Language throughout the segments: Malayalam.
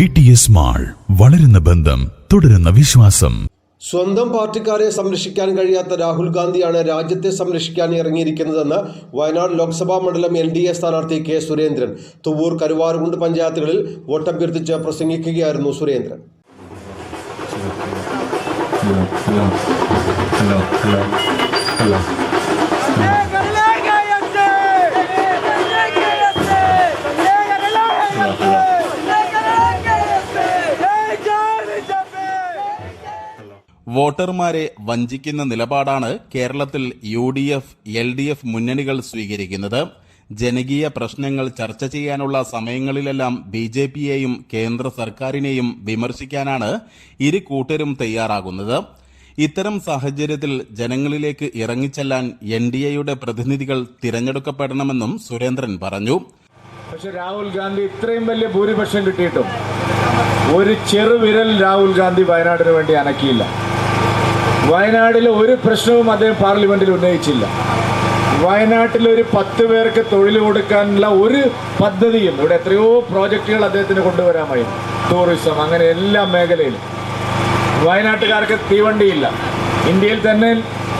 വി ടി എസ് മാൾ വളരുന്ന ബന്ധം തുടരുന്ന വിശ്വാസം. സ്വന്തം പാർട്ടിക്കാരെ സംരക്ഷിക്കാൻ കഴിയാത്ത രാഹുൽ ഗാന്ധിയാണ് രാജ്യത്തെ സംരക്ഷിക്കാൻ ഇറങ്ങിയിരിക്കുന്നതെന്ന് വയനാട് ലോക്സഭാ മണ്ഡലം എൻ ഡി എ സ്ഥാനാർത്ഥി കെ സുരേന്ദ്രൻ തുവൂർ കരുവാറുകുണ്ട് പഞ്ചായത്തുകളിൽ വോട്ടഭ്യർത്ഥിച്ച് പ്രസംഗിക്കുകയായിരുന്നു Surendran. Hello hello hello hello, വോട്ടർമാരെ വഞ്ചിക്കുന്ന നിലപാടാണ് കേരളത്തിൽ U D F L D F മുന്നണികൾ സ്വീകരിക്കുന്നത്. ജനകീയ പ്രശ്നങ്ങൾ ചർച്ച ചെയ്യാനുള്ള സമയങ്ങളിലെല്ലാം ബി ജെ പിയെയും കേന്ദ്ര സർക്കാരിനെയും വിമർശിക്കാനാണ് ഇരു കൂട്ടരും തയ്യാറാകുന്നത്. ഇത്തരം സാഹചര്യത്തിൽ ജനങ്ങളിലേക്ക് ഇറങ്ങിച്ചെല്ലാൻ എൻ ഡി എയുടെ പ്രതിനിധികൾ തിരഞ്ഞെടുക്കപ്പെടണമെന്നും സുരേന്ദ്രൻ പറഞ്ഞു. പക്ഷെ രാഹുൽ ഗാന്ധി ഇത്രയും വലിയ ഭൂരിപക്ഷം കിട്ടിയിട്ടും ഒരു ചെറുവിരൽ രാഹുൽ ഗാന്ധി വയനാടിന് വേണ്ടി അനക്കിയില്ല. വയനാട്ടിൽ ഒരു പ്രശ്നവും അദ്ദേഹം പാർലമെന്റിൽ ഉന്നയിച്ചില്ല. വയനാട്ടിൽ ഒരു പത്ത് പേർക്ക് തൊഴിൽ കൊടുക്കാനുള്ള ഒരു പദ്ധതിയും ഇവിടെ എത്രയോ പ്രോജക്റ്റുകൾ അദ്ദേഹത്തിന് കൊണ്ടുവരാമായി ടൂറിസം അങ്ങനെ എല്ലാ മേഖലയിലും. വയനാട്ടുകാർക്ക് തീവണ്ടിയില്ല. ഇന്ത്യയിൽ തന്നെ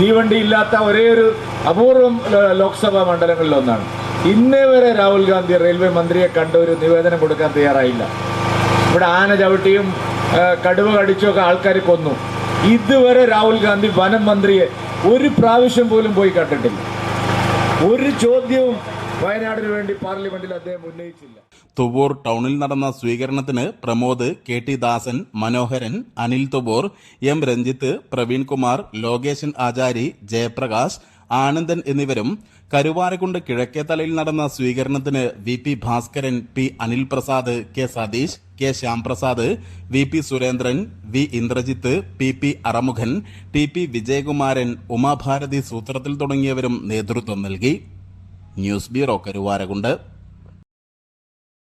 തീവണ്ടി ഇല്ലാത്ത ഒരേ ഒരു അപൂർവം ലോക്സഭാ മണ്ഡലങ്ങളിലൊന്നാണ് ഇന്നേ വരെ രാഹുൽ ഗാന്ധി റെയിൽവേ മന്ത്രിയെ കണ്ട ഒരു നിവേദനം കൊടുക്കാൻ തയ്യാറായില്ല. ഇവിടെ ആന ചവിട്ടിയും കടുവ കടുവ കടിച്ചുമൊക്കെ ആൾക്കാർ കൊന്നു. ഇതുവരെ രാഹുൽ ഗാന്ധി വനം മന്ത്രിയെ ഒരു പ്രാവശ്യം പോലും പോയി കണ്ടിട്ടില്ല. ഒരു ചോദ്യവും വയനാടിന് വേണ്ടി പാർലമെന്റിൽ അദ്ദേഹം ഉന്നയിച്ചില്ല. തുവൂർ ടൗണിൽ നടന്ന സ്വീകരണത്തിന് Pramod K T Dasan Manoharan Anil Thuvvur M Ranjith Praveen Kumar Lokeshan Achari Jayaprakash Anandan എന്നിവരും കരുവാരക്കുണ്ട് കിഴക്കേത്തലയിൽ നടന്ന സ്വീകരണത്തിന് V P Bhaskaran P Anil Prasad K Satheesh K Shyamprasad V P Surendran V Indrajith P P Arumughan T P Vijayakumaran Umabharathi സൂത്രത്തിൽ തുടങ്ങിയവരും നേതൃത്വം നൽകി. News bureau Karuvarakundu.